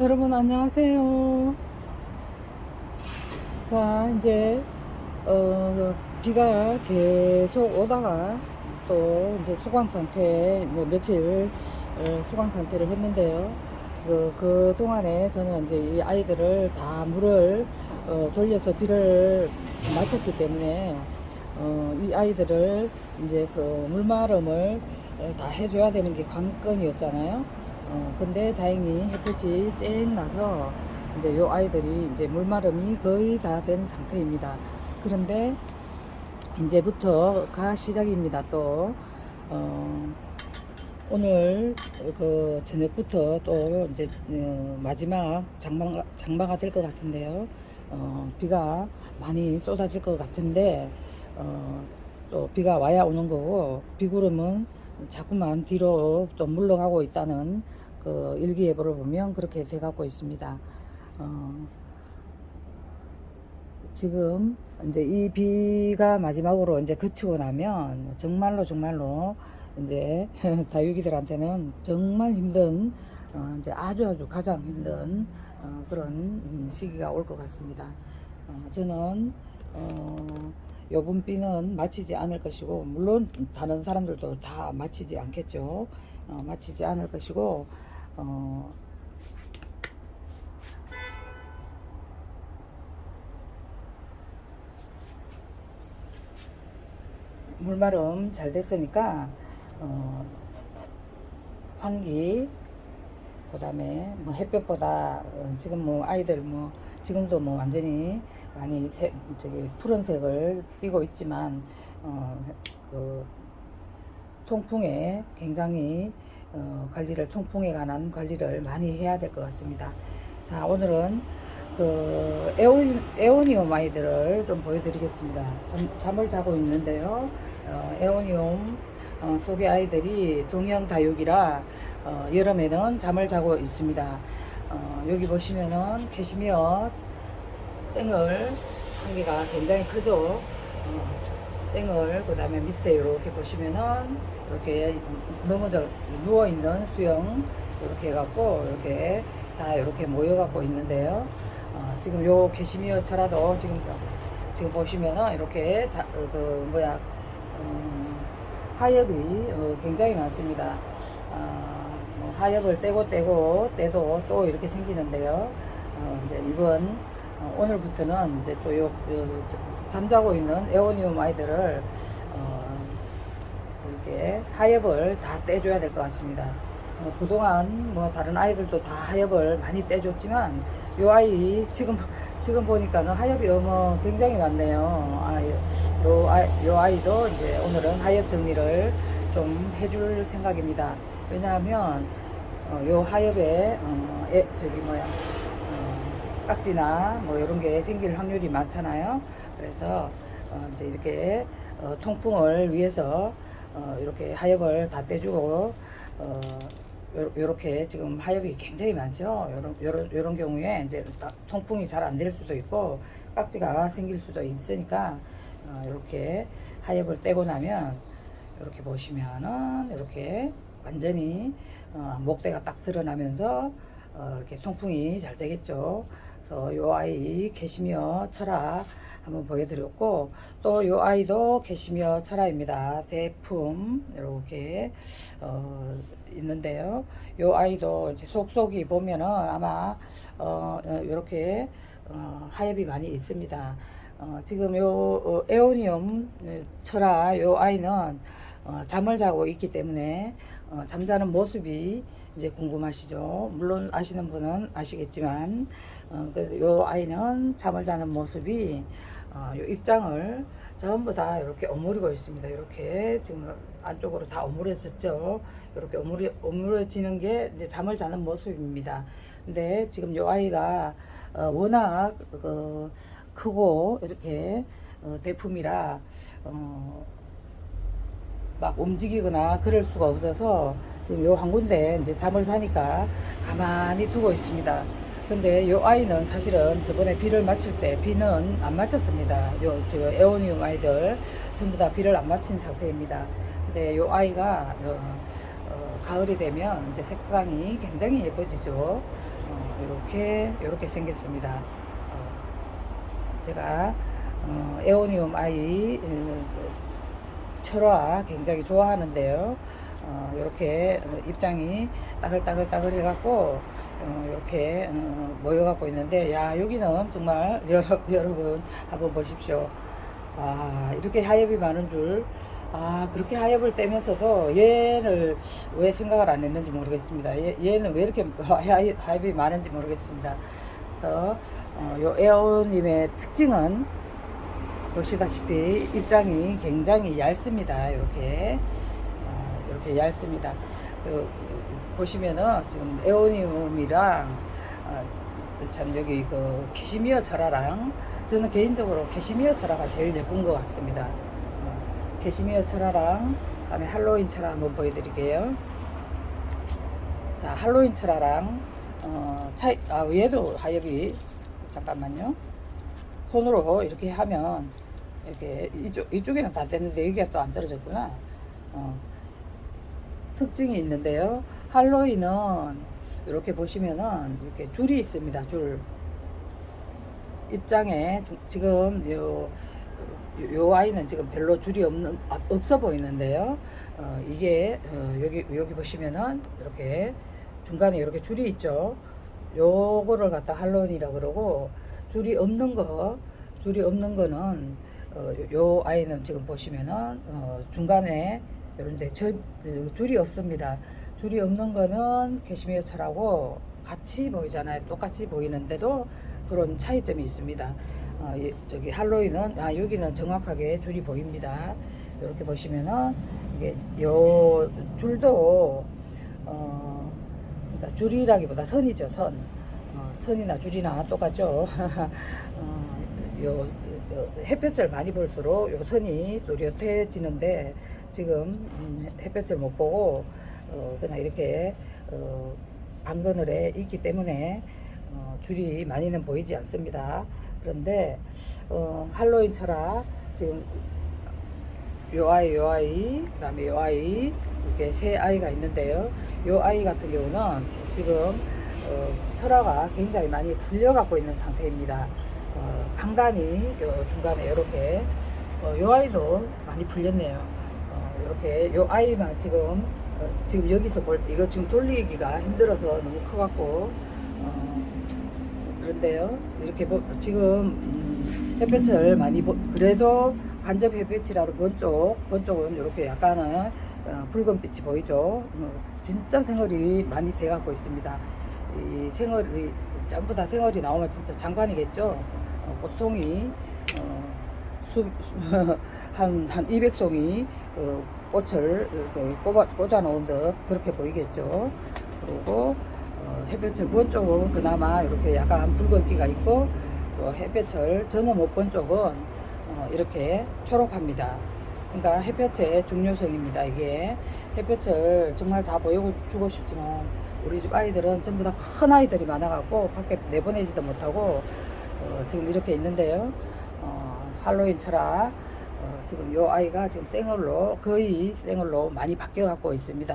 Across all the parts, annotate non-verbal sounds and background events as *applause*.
여러분 안녕하세요. 자 이제 어, 비가 계속 오다가 또 이제 소강 상태 이제 며칠 어, 소강 상태를 했는데요. 그, 그 동안에 저는 이제 이 아이들을 다 물을 어, 돌려서 비를 맞췄기 때문에 어, 이 아이들을 이제 그 물마름을 어, 다 해줘야 되는 게 관건이었잖아요. 어, 근데 다행히 햇빛이 쨍 나서 이제 요 아이들이 이제 물마름이 거의 다 된 상태입니다. 그런데 이제부터가 시작입니다. 또 어, 오늘 그 저녁부터 또 이제 어, 마지막 장마 장마가 될 것 같은데요. 어, 비가 많이 쏟아질 것 같은데 어, 또 비가 와야 오는 거고 비구름은 자꾸만 뒤로 또 물러가고 있다는 그 일기예보를 보면 그렇게 돼가고 있습니다. 어, 지금 이제 이 비가 마지막으로 이제 그치고 나면 정말로 정말로 이제 *laughs* 다육이들한테는 정말 힘든 어, 이제 아주 아주 가장 힘든 어, 그런 음, 시기가 올 것 같습니다. 어, 저는 어, 요번 비는 마치지 않을 것이고 물론 다른 사람들도 다 마치지 않겠죠. 어, 마치지 않을 것이고 어, 물마름 잘 됐으니까 어, 환기 그 다음에 뭐 햇볕보다 어, 지금 뭐 아이들 뭐 지금도 뭐 완전히 많이 새, 저기 푸른색을 띠고 있지만 어, 그 통풍에 굉장히 어, 관리를 통풍에 관한 관리를 많이 해야 될 것 같습니다. 자 오늘은 그 에온, 에오니움 아이들을 좀 보여드리겠습니다. 잠, 잠을 자고 있는데요. 어, 에오니움 어, 소비 아이들이 동형 다육이라 어, 여름에는 잠을 자고 있습니다. 어, 여기 보시면은 캐시미어 생얼 한 개가 굉장히 크죠. 어, 생얼 그 다음에 밑에 이렇게 보시면은 이렇게 넘어져 누워 있는 수영 이렇게 해갖고 이렇게 다 이렇게 모여갖고 있는데요. 어, 지금 요 캐시미어 차라도 지금 지금 보시면은 이렇게 자, 어, 그 뭐야 음, 하엽이 어, 굉장히 많습니다. 어, 뭐 하엽을 떼고 떼고 떼도 또 이렇게 생기는데요. 어, 이제 이번 어, 오늘부터는 이제 또 요, 요 잠자고 있는 에오니움 아이들을 어, 이렇게 하엽을 다 떼줘야 될 것 같습니다. 뭐 그동안 뭐 다른 아이들도 다 하엽을 많이 떼줬지만 요 아이 지금 지금 보니까는 하엽이 어머 굉장히 많네요. 아, 요, 아이, 요 아이도 이제 오늘은 하엽 정리를 좀 해줄 생각입니다. 왜냐하면 어, 요 하엽에 어, 에, 저기 뭐야 어, 깍지나 뭐 이런 게 생길 확률이 많잖아요. 그래서 어, 이제 이렇게 어, 통풍을 위해서 어, 이렇게 하엽을 다 떼주고 어, 요- 요렇게 지금 하엽이 굉장히 많죠. 요런, 요런, 요런 경우에 이제 딱 통풍이 잘 안 될 수도 있고 깍지가 생길 수도 있으니까 어, 이렇게 하엽을 떼고 나면 이렇게 보시면은 이렇게 완전히 어, 목대가 딱 드러나면서 어, 이렇게 통풍이 잘 되겠죠. 그래서 요 아이 캐시미어 철학 한번 보여드렸고 또 요 아이도 캐시미어 철화입니다. 대품 이렇게 어, 있는데요. 요 아이도 이제 속속이 보면은 아마 어, 이렇게 어, 하엽이 많이 있습니다. 어, 지금 요 어, 에오니움 철화 요 아이는 어, 잠을 자고 있기 때문에 어, 잠자는 모습이 이제 궁금하시죠. 물론 아시는 분은 아시겠지만 어, 그요 아이는 잠을 자는 모습이 어, 요 입장을 전부 다 이렇게 오므리고 있습니다. 이렇게 지금 안쪽으로 다 오므려졌죠. 이렇게 오므려, 오므려지는 게 이제 잠을 자는 모습입니다. 근데 지금 요 아이가 어, 워낙 그 크고 이렇게 어, 대품이라 어, 막 움직이거나 그럴 수가 없어서 지금 요 한 군데 이제 잠을 자니까 가만히 두고 있습니다. 근데 요 아이는 사실은 저번에 비를 맞힐 때 비는 안 맞췄습니다. 요, 저 에오니움 아이들 전부 다 비를 안 맞힌 상태입니다. 근데 요 아이가 어, 어, 가을이 되면 이제 색상이 굉장히 예뻐지죠. 어, 이렇게 이렇게 생겼습니다. 어, 제가 어, 에오니움 아이 어, 그 철화 굉장히 좋아하는데요. 어, 이렇게 입장이 따글따글따글 해갖고 어, 이렇게 어, 모여갖고 있는데 야 여기는 정말 *laughs* 여러, 여러분 한번 보십시오. 아 이렇게 하엽이 많은 줄. 아 그렇게 하엽을 떼면서도 얘를 왜 생각을 안 했는지 모르겠습니다. 얘, 얘는 왜 이렇게 *laughs* 하엽- 하엽이 많은지 모르겠습니다. 그래서 어, 요 에어님의 특징은 보시다시피 입장이 굉장히 얇습니다. 이렇게 어, 이렇게 얇습니다. 그, 보시면은 지금 에오니움이랑 어, 참 여기 그 캐시미어 철화랑 저는 개인적으로 캐시미어 철화가 제일 예쁜 것 같습니다. 어, 캐시미어 철화랑 그다음에 할로윈 철화 한번 보여드릴게요. 자 할로윈 철화랑 어, 차이 아 얘도 하엽이 잠깐만요. 손으로 이렇게 하면 이렇게 이쪽 이쪽에는 다 됐는데 여기가 또 안 떨어졌구나. 어, 특징이 있는데요. 할로윈은 이렇게 보시면은 이렇게 줄이 있습니다. 줄 입장에 지금 요, 요 아이는 지금 별로 줄이 없는 아, 없어 보이는데요. 어, 이게 어, 여기 여기 보시면은 이렇게 중간에 이렇게 줄이 있죠. 요거를 갖다 할로윈이라 그러고 줄이 없는 거 줄이 없는 거는 어, 요- 요 아이는 지금 보시면은 어, 중간에 이런데 저그 줄이 없습니다. 줄이 없는 거는 캐시미어 철하고 같이 보이잖아요. 똑같이 보이는데도 그런 차이점이 있습니다. 어, 이- 저기 할로윈은 아 여기는 정확하게 줄이 보입니다. 이렇게 보시면은 이게 요 줄도 어 그러니까 줄이라기보다 선이죠 선. 어, 선이나 줄이나 똑같죠. *laughs* 어, 요, 요 햇볕을 많이 볼수록 요 선이 노릇해지는데 지금 음, 햇볕을 못 보고 어, 그냥 이렇게 어, 방그늘에 있기 때문에 어, 줄이 많이는 보이지 않습니다. 그런데 어, 할로윈 철학 지금 요 아이 요 아이 그다음에 요 아이 이렇게 세 아이가 있는데요. 요 아이 같은 경우는 지금 어, 철화가 굉장히 많이 불려 갖고 있는 상태입니다. 어, 간간히 요 중간에 이렇게 어, 요 아이도 많이 불렸네요. 어, 이렇게 요 아이만 지금 어, 지금 여기서 볼 때 이거 지금 돌리기가 힘들어서 너무 커갖고 어, 그런데요. 이렇게 보, 지금 음, 햇볕을 많이 보, 그래도 간접 햇볕이라도 본 쪽, 본 쪽은 이렇게 약간은 어, 붉은 빛이 보이죠. 어, 진짜 생얼이 많이 돼갖고 있습니다. 이 생얼이 전부 다 생얼이 나오면 진짜 장관이겠죠. 어, 꽃송이 어, 수 *laughs* 한 한 200송이 어, 꽃을 꽂아, 꽂아 놓은 듯 그렇게 보이겠죠. 그리고 어, 햇볕을 본 쪽은 그나마 이렇게 약간 붉은기가 있고 또 햇볕을 전혀 못 본 쪽은 어, 이렇게 초록합니다. 그러니까 햇볕의 중요성입니다. 이게 햇볕을 정말 다 보여주고 싶지만 우리 집 아이들은 전부 다 큰 아이들이 많아갖고 밖에 내보내지도 못하고 어, 지금 이렇게 있는데요. 어, 할로윈 철학 어, 지금 요 아이가 지금 생얼로 거의 생얼로 많이 바뀌어 갖고 있습니다.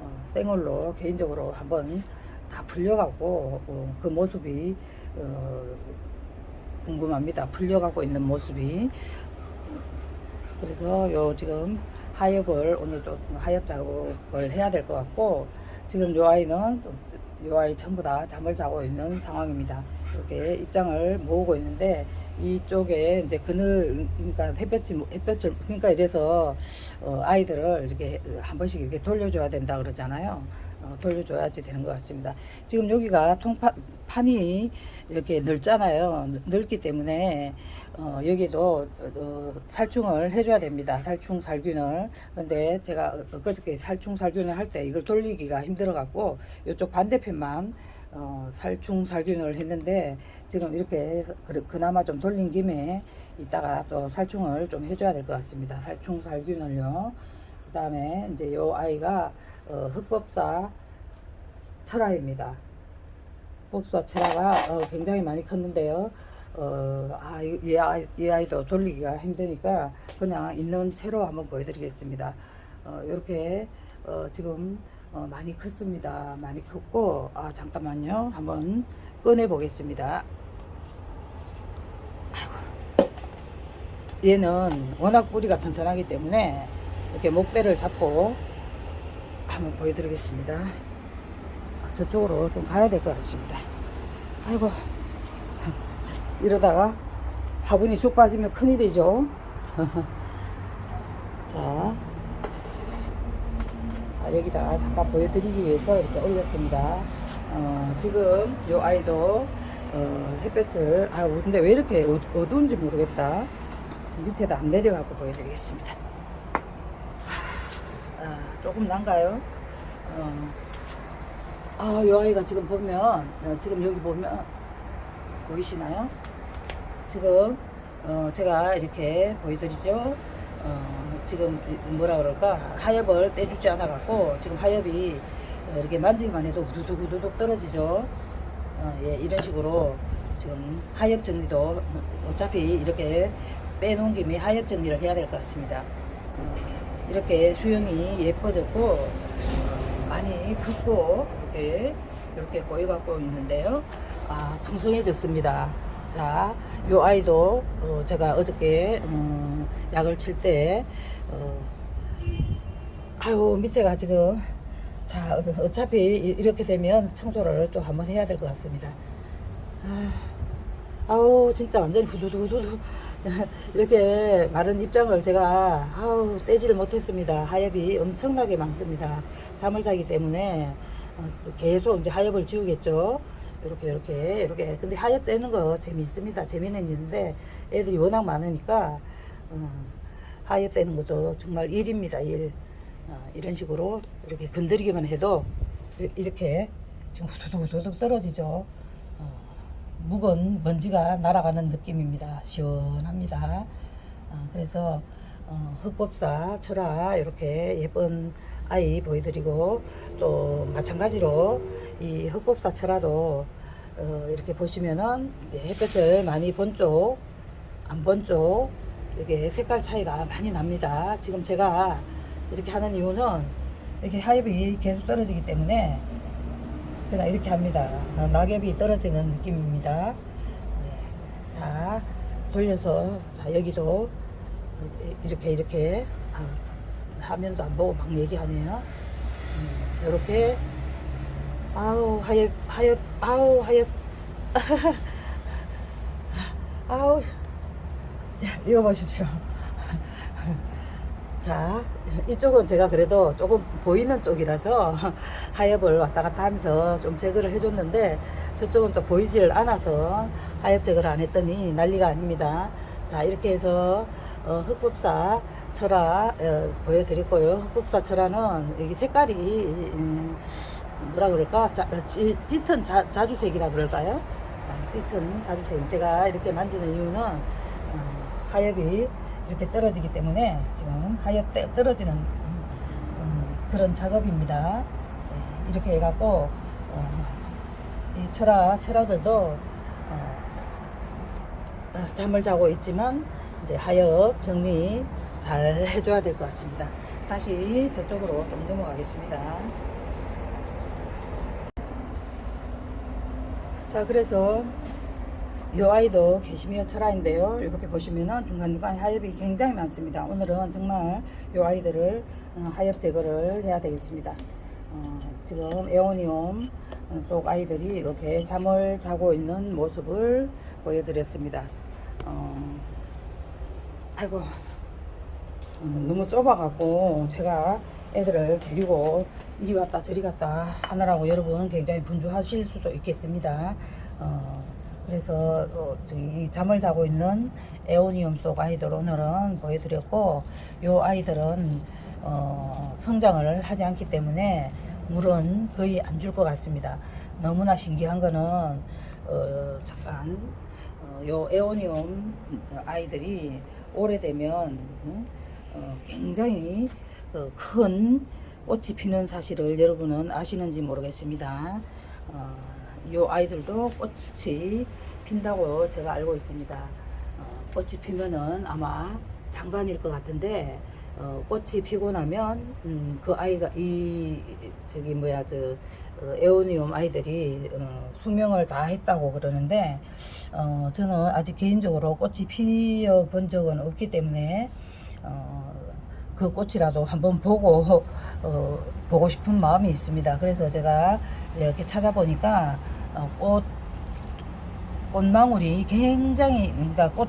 어, 생얼로 개인적으로 한번 다 불려갖고 어, 그 모습이 어, 궁금합니다. 불려갖고 있는 모습이 그래서 요 지금 하엽을 오늘 또 하엽 작업을 해야 될 것 같고 지금 요 아이는 요 아이 전부 다 잠을 자고 있는 상황입니다. 이렇게 입장을 모으고 있는데 이쪽에 이제 그늘 그러니까 햇볕이 햇볕을 그러니까 이래서 어, 아이들을 이렇게 한 번씩 이렇게 돌려줘야 된다 그러잖아요. 어, 돌려줘야지 되는 것 같습니다. 지금 여기가 통판 판이 이렇게 넓잖아요. 넓기 때문에 어, 여기도 어, 살충을 해줘야 됩니다. 살충 살균을. 근데 제가 엊그저께 살충 살균을 할 때 이걸 돌리기가 힘들어 갖고 이쪽 반대편만 어, 살충 살균을 했는데 지금 이렇게 그- 그나마 좀 돌린 김에 이따가 또 살충을 좀 해줘야 될 것 같습니다. 살충 살균을요. 그 다음에 이제 요 아이가 어, 흑법사 철화입니다. 흑법사 철화가 어, 굉장히 많이 컸는데요. 어, 아, 이, 이, 아이, 이 아이도 돌리기가 힘드니까 그냥 있는 채로 한번 보여드리겠습니다. 어, 이렇게 어, 지금 어, 많이 컸습니다. 많이 컸고 아 잠깐만요. 한번 꺼내 보겠습니다. 얘는 워낙 뿌리가 튼튼하기 때문에 이렇게 목대를 잡고 한번 보여드리겠습니다. 아, 저쪽으로 좀 가야 될 것 같습니다. 아이고 *laughs* 이러다가 바구니 쑥 빠지면 큰일이죠. *laughs* 자, 자 여기다가 잠깐 보여드리기 위해서 이렇게 올렸습니다. 어, 지금 요 아이도 어, 햇볕을 아 근데 왜 이렇게 어, 어두운지 모르겠다. 밑에다 안 내려가고 보여드리겠습니다. 아, 조금 난가요? 어, 아, 요 아이가 지금 보면, 어, 지금 여기 보면, 보이시나요? 지금, 어, 제가 이렇게 보여드리죠? 어, 지금 이- 뭐라 그럴까? 하엽을 떼주지 않아갖고, 지금 하엽이 어, 이렇게 만지기만 해도 우두둑 우두둑 떨어지죠? 어, 예, 이런 식으로 지금 하엽 정리도 어차피 이렇게 빼놓은 김에 하엽 정리를 해야 될 것 같습니다. 어, 이렇게 수영이 예뻐졌고 어, 많이 컸고 이렇게 이렇게 꼬여갖고 있는데요. 아 풍성해졌습니다. 자, 요 아이도 어, 제가 어저께 음, 약을 칠때 어, 아유 밑에가 지금 자 어- 어차피 이- 이렇게 되면 청소를 또 한번 해야 될 것 같습니다. 아, 아우 진짜 완전히 후두두두두 *laughs* 이렇게 마른 입장을 제가 아우 떼지를 못했습니다. 하엽이 엄청나게 많습니다. 잠을 자기 때문에 어, 계속 이제 하엽을 지우겠죠. 이렇게 이렇게 이렇게 근데 하엽 떼는 거 재밌습니다. 재미는 있는데 애들이 워낙 많으니까 어, 하엽 떼는 것도 정말 일입니다. 일 어, 이런 식으로 이렇게 건드리기만 해도 이- 이렇게 지금 후두둑 후두둑 떨어지죠. 어, 묵은 먼지가 날아가는 느낌입니다. 시원합니다. 어, 그래서 어, 흑법사, 철화 이렇게 예쁜 아이 보여드리고 또 마찬가지로 이 흑법사 철화도 어, 이렇게 보시면은 햇볕을 많이 본 쪽, 안 본 쪽 이게 색깔 차이가 많이 납니다. 지금 제가 이렇게 하는 이유는 이렇게 하엽이 계속 떨어지기 때문에 그냥 이렇게 합니다. 어, 낙엽이 떨어지는 느낌입니다. 네. 자, 돌려서, 자, 여기도 이- 이렇게, 이렇게, 아, 화면도 안 보고 막 얘기하네요. 음, 이렇게, 아우, 하엽, 하엽, 아우, 하엽. *laughs* 아우, 이거 보십시오. 자, 이쪽은 제가 그래도 조금 보이는 쪽이라서 *laughs* 하엽을 왔다 갔다 하면서 좀 제거를 해줬는데 저쪽은 또 보이질 않아서 하엽 제거를 안 했더니 난리가 아닙니다. 자, 이렇게 해서 어, 흑법사 철화 어, 보여드렸고요. 흑법사 철화는 여기 색깔이 음, 뭐라 그럴까? 자, 어, 찌, 짙은 자, 자주색이라 그럴까요? 아, 짙은 자주색. 제가 이렇게 만지는 이유는 어, 하엽이 이렇게 떨어지기 때문에 지금 때- 떨어지는 음, 음, 그런 작업입니다. 네, 이렇게 해갖고 어, 이 철화 철화들도 어, 어, 잠을 자고 있지만 이제 하엽 정리 잘 해줘야 될 것 같습니다. 다시 저쪽으로 좀 넘어가겠습니다. 자, 그래서 이 아이도 게시미어 철화인데요. 이렇게 보시면은 중간중간 하엽이 굉장히 많습니다. 오늘은 정말 이 아이들을 어, 하엽 제거를 해야 되겠습니다. 어, 지금 에오니움 속 아이들이 이렇게 잠을 자고 있는 모습을 보여드렸습니다. 어, 아이고 음, 너무 좁아갖고 제가 애들을 데리고 이리 갔다 저리 갔다 하느라고 여러분 굉장히 분주하실 수도 있겠습니다. 어, 그래서 어, 저기 잠을 자고 있는 에오니움 속 아이들 오늘은 보여드렸고 요 아이들은 어, 성장을 하지 않기 때문에 물은 거의 안 줄 것 같습니다. 너무나 신기한 거는 어, 잠깐 어, 요 에오니움 아이들이 오래되면 응? 어, 굉장히 어, 큰 꽃이 피는 사실을 여러분은 아시는지 모르겠습니다. 어, 이 아이들도 꽃이 핀다고 제가 알고 있습니다. 어, 꽃이 피면은 아마 장관일 것 같은데 어, 꽃이 피고 나면 음, 그 아이가 이 저기 뭐야 저 어, 에오니움 아이들이 어, 수명을 다 했다고 그러는데 어, 저는 아직 개인적으로 꽃이 피어 본 적은 없기 때문에 어, 그 꽃이라도 한번 보고 어, 보고 싶은 마음이 있습니다. 그래서 제가 이렇게 찾아보니까 어, 꽃 꽃망울이 굉장히 그러니까 꽃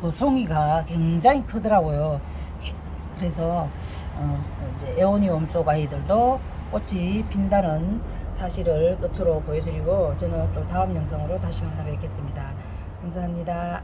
그 송이가 굉장히 크더라고요. 그래서 어, 이제 에오니움 속 아이들도 꽃이 핀다는 사실을 끝으로 보여드리고 저는 또 다음 영상으로 다시 만나 뵙겠습니다. 감사합니다.